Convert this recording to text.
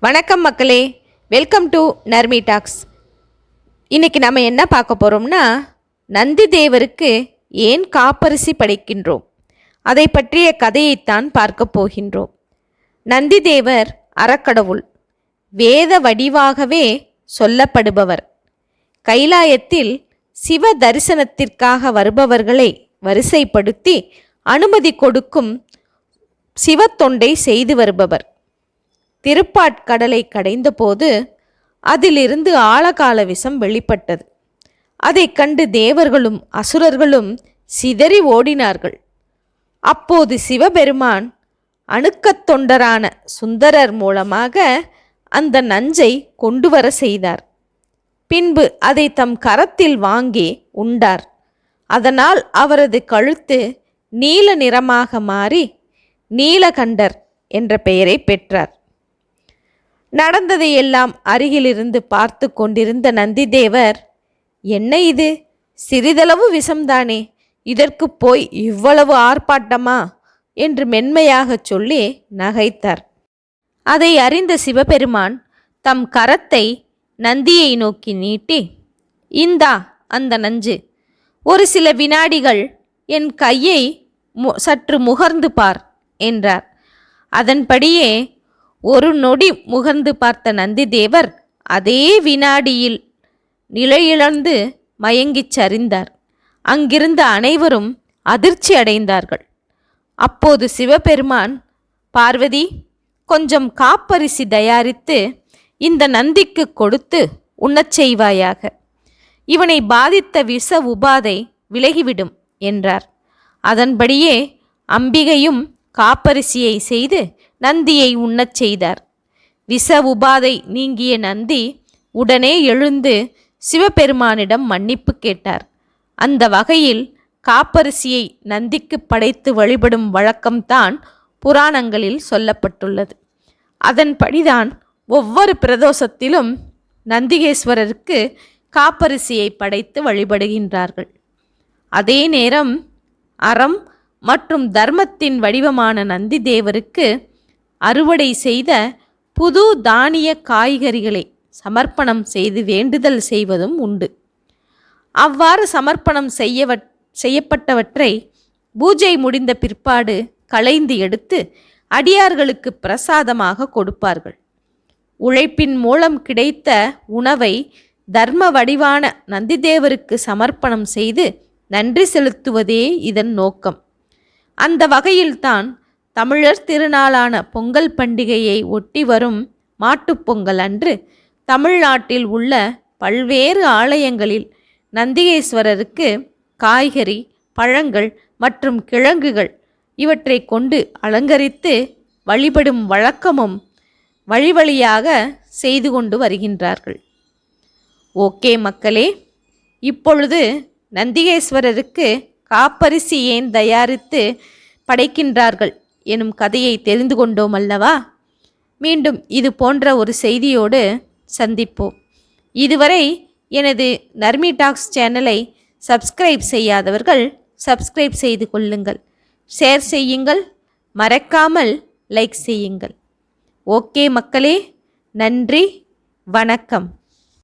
வணக்கம் மக்களே. Welcome to Narmi tax இன்றைக்கி நம்ம என்ன பார்க்க போகிறோம்னா நந்தி தேவருக்கு ஏன் காப்பரிசி படைக்கின்றோம்? அதை பற்றிய கதையைத்தான் பார்க்க போகின்றோம். நந்தி தேவர் அறக்கடவுள் வேத வடிவாகவே சொல்லப்படுபவர். கைலாயத்தில் சிவ தரிசனத்திற்காக வருபவர்களை வரிசைப்படுத்தி அனுமதி கொடுக்கும் சிவத்தொண்டை செய்து வருபவர். திருப்பாட்கடலை கடைந்தபோது அதிலிருந்து ஆழகால விஷம் வெளிப்பட்டது. அதைக் கண்டு தேவர்களும் அசுரர்களும் சிதறி ஓடினார்கள். அப்போது சிவபெருமான் அணுக்கத் தொண்டரான சுந்தரர் மூலமாக அந்த நஞ்சை கொண்டு வர செய்தார். பின்பு அதை தம் கரத்தில் வாங்கி உண்டார். அதனால் அவரது கழுத்து நீல நிறமாக மாறி நீலகண்டர் என்ற பெயரை பெற்றார். நடந்ததையெல்லாம் அருகிலிருந்து பார்த்து கொண்டிருந்த நந்திதேவர் என்ன இது? சிறிதளவு விஷம்தானே? இதற்கு போய் இவ்வளவு ஆர்ப்பாட்டமா? என்று மென்மையாகச் சொல்லி நகைத்தார். அதை அறிந்த சிவபெருமான் தம் கரத்தை நந்தியை நோக்கி நீட்டி இந்தா அந்த நஞ்சு. ஒரு சில வினாடிகள் என் கையை மு சற்று முகர்ந்து பார் என்றார். அதன்படியே ஒரு நொடி முகர்ந்து பார்த்த நந்திதேவர் அதே வினாடியில் நிலையிழந்து மயங்கிச் சரிந்தார். அங்கிருந்த அனைவரும் அதிர்ச்சி அடைந்தார்கள். அப்போது சிவபெருமான் பார்வதி கொஞ்சம் காப்பரிசி தயாரித்து இந்த நந்திக்கு கொடுத்து உண்ணச் செய்வாயாக. இவனை பாதித்த விஷ உபாதை விலகிவிடும் என்றார். அதன்படியே அம்பிகையும் காப்பரிசியை செய்து நந்தியை உண்ணச் செய்தார். விஷ உபாதை நீங்கிய நந்தி உடனே எழுந்து சிவபெருமானிடம் மன்னிப்பு கேட்டார். அந்த வகையில் காப்பரிசியை நந்திக்கு படைத்து வழிபடும் வழக்கம்தான் புராணங்களில் சொல்லப்பட்டுள்ளது. அதன்படிதான் ஒவ்வொரு பிரதோஷத்திலும் நந்திகேஸ்வரருக்கு காப்பரிசியை படைத்து வழிபடுகின்றார்கள். அதே நேரம் அறம் மற்றும் தர்மத்தின் வடிவமான நந்தி தேவருக்கு அறுவடை செய்த புது தானிய காய்கறிகளை சமர்ப்பணம் செய்து வேண்டுதல் செய்வதும் உண்டு. அவ்வாறு சமர்ப்பணம் செய்யவ செய்யப்பட்டவற்றை பூஜை முடிந்த பிற்பாடு களைந்து எடுத்து அடியார்களுக்கு பிரசாதமாக கொடுப்பார்கள். உழைப்பின் மூலம் கிடைத்த உணவை தர்ம வடிவான நந்திதேவருக்கு சமர்ப்பணம் செய்து நன்றி செலுத்துவதே இதன் நோக்கம். அந்த வகையில்தான் தமிழர் திருநாளான பொங்கல் பண்டிகையை ஒட்டி வரும் மாட்டுப்பொங்கல் அன்று தமிழ்நாட்டில் உள்ள பல்வேறு ஆலயங்களில் நந்திகேஸ்வரருக்கு காய்கறி பழங்கள் மற்றும் கிழங்குகள் இவற்றை கொண்டு அலங்கரித்து வழிபடும் வழக்கமும் வழி வழியாக செய்து கொண்டு வருகின்றார்கள். ஓகே மக்களே இப்பொழுது நந்திகேஸ்வரருக்கு காப்பரிசி ஏன் தயாரித்து படைக்கின்றார்கள்? எனும் கதையை தெரிந்து கொண்டோம் அல்லவா? மீண்டும் இது போன்ற ஒரு செய்தியோடு சந்திப்போம். இதுவரை எனது நர்மி டாக்ஸ் சேனலை சப்ஸ்கிரைப் செய்யாதவர்கள் சப்ஸ்கிரைப் செய்து கொள்ளுங்கள். ஷேர் செய்யுங்கள் மறக்காமல் லைக் செய்யுங்கள். ஓகே மக்களே நன்றி வணக்கம்.